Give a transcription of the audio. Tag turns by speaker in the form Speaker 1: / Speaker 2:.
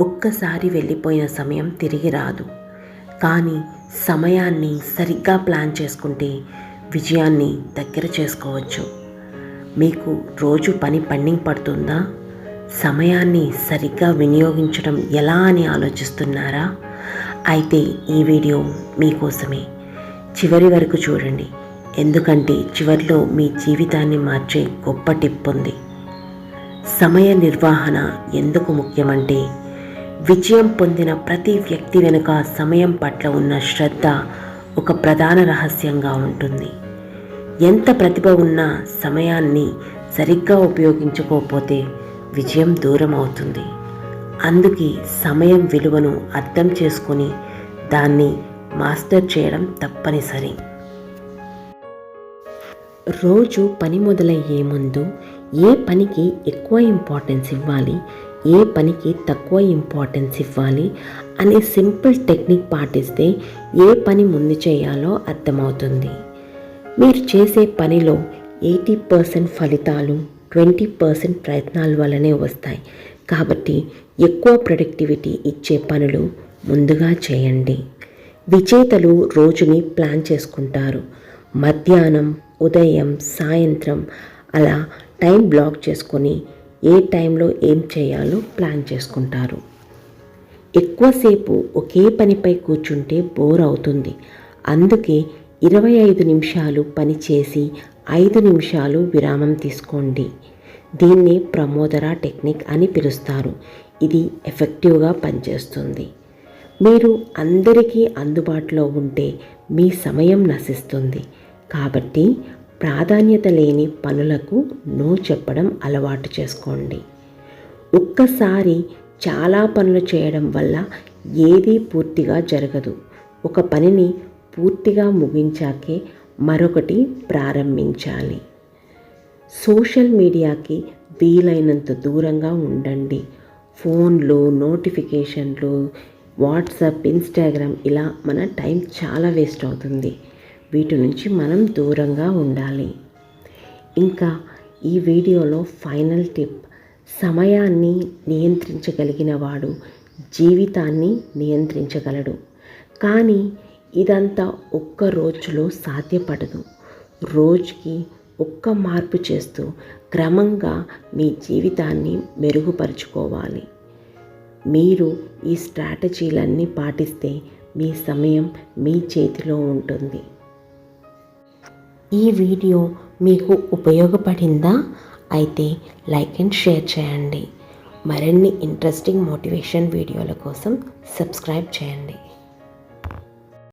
Speaker 1: ఒక్కసారి వెళ్ళిపోయిన సమయం తిరిగి రాదు. కానీ సమయాన్ని సరిగ్గా ప్లాన్ చేసుకుంటే విజయాన్ని దగ్గర చేసుకోవచ్చు. మీకు రోజు పని పండింగ్ పడుతుందా? సమయాన్ని సరిగ్గా వినియోగించడం ఎలా అని ఆలోచిస్తున్నారా? అయితే ఈ వీడియో మీకోసమే. చివరి వరకు చూడండి. ఎందుకంటే చివరిలో మీ జీవితాన్ని మార్చే గొప్ప టిప్ ఉంది. సమయ నిర్వహణ ఎందుకు ముఖ్యమంటే విజయం పొందిన ప్రతి వ్యక్తి వెనుక సమయం పట్ల ఉన్న శ్రద్ధ ఒక ప్రధాన రహస్యంగా ఉంటుంది. ఎంత ప్రతిభ ఉన్నా సమయాన్ని సరిగ్గా ఉపయోగించుకోకపోతే విజయం దూరం అవుతుంది. అందుకే సమయం విలువను అర్థం చేసుకొని దాన్ని మాస్టర్ చేయడం తప్పనిసరి. రోజు పని మొదలయ్యే ముందు ఏ పనికి ఎక్కువ ఇంపార్టెన్స్ ఇవ్వాలి? ఏ పనికి తక్కువ ఇంపార్టెన్స్ ఇవ్వాలి అనే సింపుల్ టెక్నిక్ పాటిస్తే ఏ పని ముందు చేయాలో అర్థమవుతుంది. మీరు చేసే పనిలో ఎయిటీ పర్సెంట్ ఫలితాలు ట్వంటీ పర్సెంట్ ప్రయత్నాల వల్లనే వస్తాయి. కాబట్టి ఎక్కువ ప్రొడక్టివిటీ ఇచ్చే పనులు ముందుగా చేయండి. విజేతలు రోజుని ప్లాన్ చేసుకుంటారు. మధ్యాహ్నం ఉదయం సాయంత్రం అలా టైం బ్లాక్ చేసుకొని ఏ టైంలో ఏం చేయాలో ప్లాన్ చేసుకుంటారు. ఎక్కువసేపు ఒకే పనిపై కూర్చుంటే బోర్ అవుతుంది. అందుకే ఇరవై ఐదు నిమిషాలు పని చేసి ఐదు నిమిషాలు విరామం తీసుకోండి. దీన్ని ప్రమోదరా టెక్నిక్ అని పిలుస్తారు. ఇది ఎఫెక్టివ్గా పనిచేస్తుంది. మీరు అందరికీ అందుబాటులో ఉంటే మీ సమయం నశిస్తుంది. కాబట్టి ప్రాధాన్యత లేని పనులకు నో చెప్పడం అలవాటు చేసుకోండి. ఒక్కసారి చాలా పనులు చేయడం వల్ల ఏదీ పూర్తిగా జరగదు. ఒక పనిని పూర్తిగా ముగించాకే మరొకటి ప్రారంభించాలి. సోషల్ మీడియాకి వీలైనంత దూరంగా ఉండండి. ఫోన్లు నోటిఫికేషన్లు వాట్సాప్ ఇన్స్టాగ్రామ్ ఇలా మన టైం చాలా వేస్ట్ అవుతుంది. వీటి నుంచి మనం దూరంగా ఉండాలి. ఇంకా ఈ వీడియోలో ఫైనల్ టిప్. సమయాన్ని నియంత్రించగలిగిన వాడు జీవితాన్ని నియంత్రించగలడు. కానీ ఇదంతా ఒక్క రోజులో సాధ్యపడదు. రోజుకి ఒక్క మార్పు చేస్తూ క్రమంగా మీ జీవితాన్ని మెరుగుపరుచుకోవాలి. మీరు ఈ స్ట్రాటజీలన్నీ పాటిస్తే మీ సమయం మీ చేతిలో ఉంటుంది. ఈ వీడియో మీకు ఉపయోగపడిందా? అయితే లైక్ అండ్ షేర్ చేయండి. మరిన్ని ఇంట్రెస్టింగ్ మోటివేషన్ వీడియోల కోసం సబ్స్క్రైబ్ చేయండి.